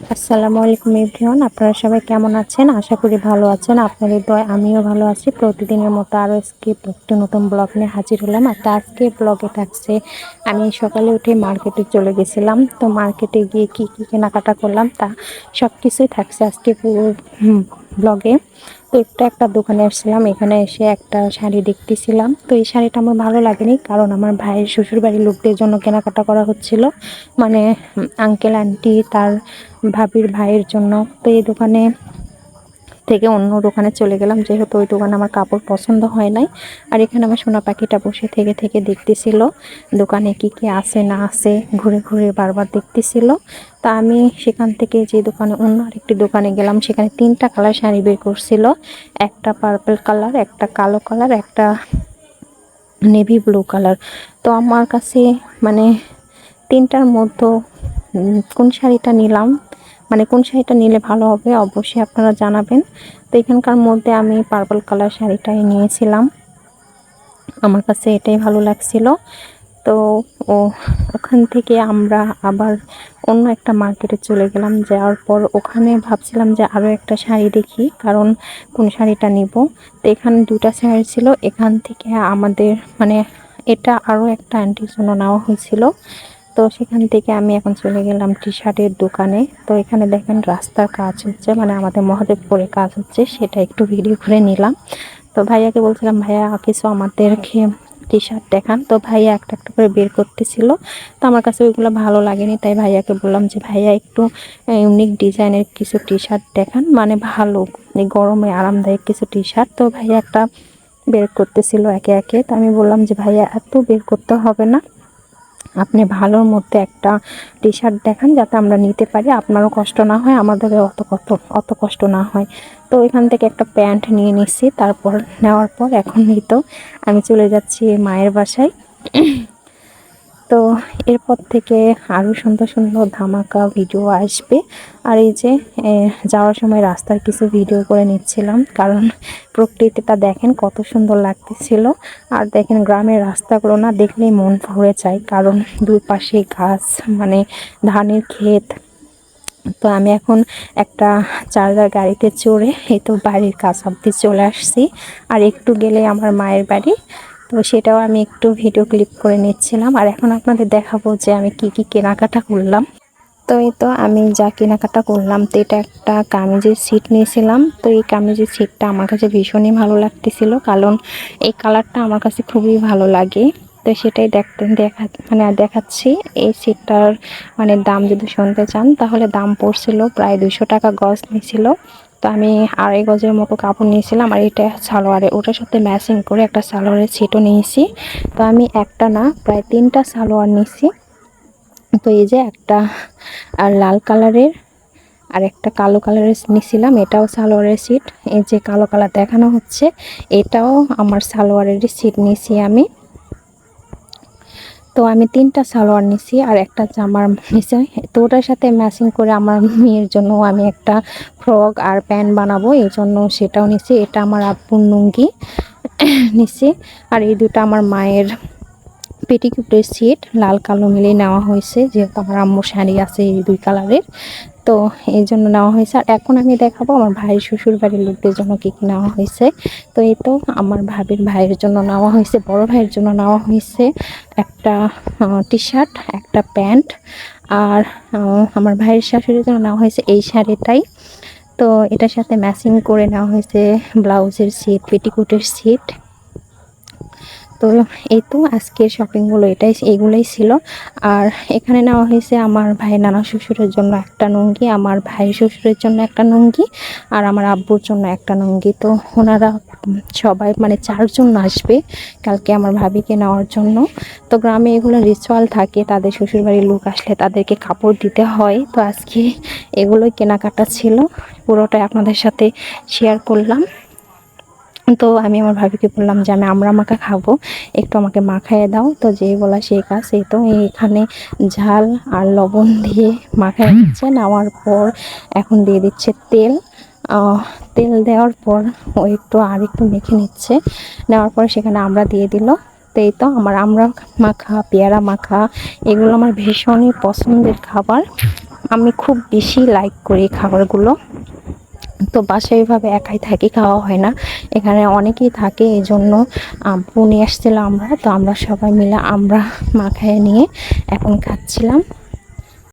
আসসালামু আলাইকুম ইভিয়ন আপনারা সবাই কেমন আছেন? আশা করি ভালো আছেন। আপনাদের দয় আমিও ভালো আছি। প্রতিদিনের মতো আরও আজকে একটি নতুন ব্লগ নিয়ে হাজির হলাম। আর আজকে ব্লগে থাকছে, আমি সকালে উঠে মার্কেটে চলে গেছিলাম। তো মার্কেটে গিয়ে কি কি কেনাকাটা করলাম তা সব কিছুই থাকছে আজকে পুরো ব্লগে তো একটা একটা দোকানে আসছিলাম, এখানে এসে একটা শাড়ি দেখতেছিলাম। তো এই শাড়িটা আমার ভালো লাগেনি, কারণ আমার ভাইয়ের শ্বশুরবাড়ির লোকদের জন্য কেনাকাটা করা হচ্ছিল। মানে আঙ্কেল আন্টি তার ভাবির ভাইয়ের জন্য। তো এই দোকানে থেকে অন্য দোকানে চলে গেলাম। যেহেতু ওই দোকানে আমার কাপড় পছন্দ হয় নাই। আর এখানে আমার সোনা পাখিটা বসে থেকে থেকে দেখতেছিল দোকানে কি কি আছে, না আছে, ঘুরে ঘুরে বারবার দেখতেছিল। তা আমি সেখান থেকে যে দোকানে অন্য আরেকটি দোকানে গেলাম, সেখানে তিনটা কালার শাড়ি বের করছিল। একটা পার্পল কালার একটা কালো কালার একটা নেভি ব্লু কালার তো আমার কাছে মানে তিনটার মধ্যে কোন শাড়িটা নিলাম? মানে কোন শাড়িটা নিলে ভালো হবে অবশ্যই আপনারা জানাবেন। তো এখানকার মধ্যে আমি পার্পল কালার শাড়িটাই নিয়েছিলাম। আমার কাছে এটাই ভালো লাগছিল। তো ও, ওখান থেকে আমরা আবার অন্য একটা মার্কেটে চলে গেলাম। যাওয়ার পর ওখানে ভাবছিলাম যে আরও একটা শাড়ি দেখি, কারণ কোন শাড়িটা নিব? তো এখানে দুটা শাড়ি ছিল। এখান থেকে আমাদের মানে এটা আরও একটা আন্টির জন্য নেওয়া হয়েছিল। তো সেখান থেকে আমি এখন চলে গেলাম টি শার্টের দোকানে। তো এখানে দেখেন রাস্তার কাজ হচ্ছে মানে আমাদের মহাদেবপুরে কাজ হচ্ছে, সেটা একটু ভিডিও করে নিলাম। তো ভাইয়াকে বলছিলাম, ভাইয়া, কিছু আমাদেরকে টি শার্ট দেখান। তো ভাইয়া একটা একটা করে বের করতেছিল। তো আমার কাছে ওইগুলো ভালো লাগেনি, তাই ভাইয়াকে বললাম যে, ভাইয়া, একটু ইউনিক ডিজাইনের কিছু টি শার্ট দেখান। মানে ভালো এই গরমে আরামদায়ক কিছু টি শার্ট তো ভাইয়া একটা বের করতেছিল একে একে। তো আমি বললাম যে, ভাইয়া, এত বের করতে হবে না। আপনি ভালোর মধ্যে একটা টি শার্ট দেখান যাতে আমরা নিতে পারি। আপনারও কষ্ট না হয়, আমাদেরও অত কত, অত কষ্ট না হয়। তো এখান থেকে একটা প্যান্ট নিয়ে নিচ্ছি তারপর নেওয়ার পর এখন তো আমি চলে যাচ্ছি মায়ের বাসায়। তো এরপর থেকে আরও সুন্দর সুন্দর ধামাকা ভিডিও আসবে। আর এই যে যাওয়ার সময় রাস্তার কিছু ভিডিও করে নিচ্ছিলাম, কারণ প্রকৃতিটা দেখেন কত সুন্দর লাগতেছিল। আর দেখেন গ্রামের রাস্তাগুলো না দেখলেই মন ভরে যায়, কারণ দুই পাশে গাছ মানে ধানের ক্ষেত। তো আমি এখন একটা চার্জার গাড়িতে চড়ে এই তো বাড়ির কাছ অব্দি চলে আসছি। আর একটু গেলে আমার মায়ের বাড়ি। তো সেটাও আমি একটু ভিডিও ক্লিপ করে নিচ্ছিলাম। আর এখন আপনাদের দেখাবো যে আমি কি কি কেনাকাটা করলাম। তো এই তো আমি যা কেনাকাটা করলাম, তো এটা একটা কামিজের সিট নিয়েছিলাম। তো এই কামিজের সিটটা আমার কাছে ভীষণই ভালো লাগতেছিল, কারণ এই কালারটা আমার কাছে খুবই ভালো লাগে। তো সেটাই দেখতে দেখা মানে দেখাচ্ছি, এই সিটটার মানে দাম যদি শুনতে চান, তাহলে দাম পড়ছিল প্রায় দুশো টাকা গজ নিয়েছিল। তো আমি আড়াই গজের মতো কাপড় নিয়েছিলাম আর এটা সালোয়ারে। ওটার সাথে ম্যাচিং করে একটা সালোয়ারের ছিটও নিয়েছি। তো আমি একটা না, প্রায় তিনটা সালোয়ার নিয়েছি। তো এই যে একটা, আর লাল কালারের আর একটা কালো কালারের নিয়েছিলাম, এটাও সালোয়ারের সিট এই যে কালো কালার দেখানো হচ্ছে, এটাও আমার সালোয়ারেরই সিট নিয়েছি আমি। তো আমি তিনটা সালোয়ার নিছি আর একটা জামার নিছি। তো ওটার সাথে ম্যাচিং করে আমার মেয়ের জন্য আমি একটা ফ্রক আর প্যান্ট বানাবো, এই জন্য সেটাও নিছি। এটা আমার আব্বুর নুঙ্গি নিছি। আর এই দুটা আমার মায়ের পেটিকুটের সিট লাল কালো মিলে নেওয়া হয়েছে, যেহেতু আমার আম্মুর শাড়ি আছে এই দুই কালারের তো এই জন্য নেওয়া হয়েছে। আর এখন আমি দেখাবো আমার ভাই শ্বশুর বাড়ির লোকদের জন্য কী কী নেওয়া হয়েছে। তো এই তো আমার ভাবির ভাইয়ের জন্য নেওয়া হয়েছে, বড় ভাইয়ের জন্য নেওয়া হয়েছে একটা টি শার্ট একটা প্যান্ট। আর আমার ভাইয়ের শাশুড়ির জন্য নেওয়া হয়েছে এই শাড়িটাই। তো এটার সাথে ম্যাচিং করে নেওয়া হয়েছে ব্লাউজের সিট পেটিকোটের সিট তো এই তো আজকের শপিংগুলো এটাই, এগুলোই ছিল। আর এখানে নেওয়া হয়েছে আমার ভাই নানা শ্বশুরের জন্য একটা নঙ্গি আমার ভাই শ্বশুরের জন্য একটা নঙ্গি আর আমার আব্বুর জন্য একটা নঙ্গি তো ওনারা সবাই মানে চারজন আসবে কালকে আমার ভাবিকে নেওয়ার জন্য। তো গ্রামে এগুলো রিচুয়াল থাকে, তাদের শ্বশুরবাড়ির লোক আসলে তাদেরকে কাপড় দিতে হয়। তো আজকে এগুলোই কেনাকাটা ছিল। পুরোটাই আপনাদের সাথে শেয়ার করলাম। তো আমি আমার ভাবিকে বললাম যে, আমি আমরা মাখা খাব। একটু আমাকে মাখাইয়ে দাও। তো যেই বলা সেই কাজ এই তো এখানে ঝাল আর লবণ দিয়ে মাখাই দিচ্ছে। নেওয়ার পর এখন দিয়ে দিচ্ছে তেল। তেল দেওয়ার পর ও একটু আর একটু মেখে নিচ্ছে। নেওয়ার পর সেখানে আমরা দিয়ে দিল। এই তো আমার আমরা মাখা, পেয়ারা মাখা, এগুলো আমার ভীষণই পছন্দের খাবার। আমি খুব বেশি লাইক করি খাবারগুলো। তো বাসায় এইভাবে একাই থাকি, খাওয়া হয় না। এখানে অনেকেই থাকে এই জন্য আব্বু নিয়ে আসছিল আমরা। তো আমরা সবাই মিলে আমরা মাখায় নিয়ে এখন খাচ্ছিলাম।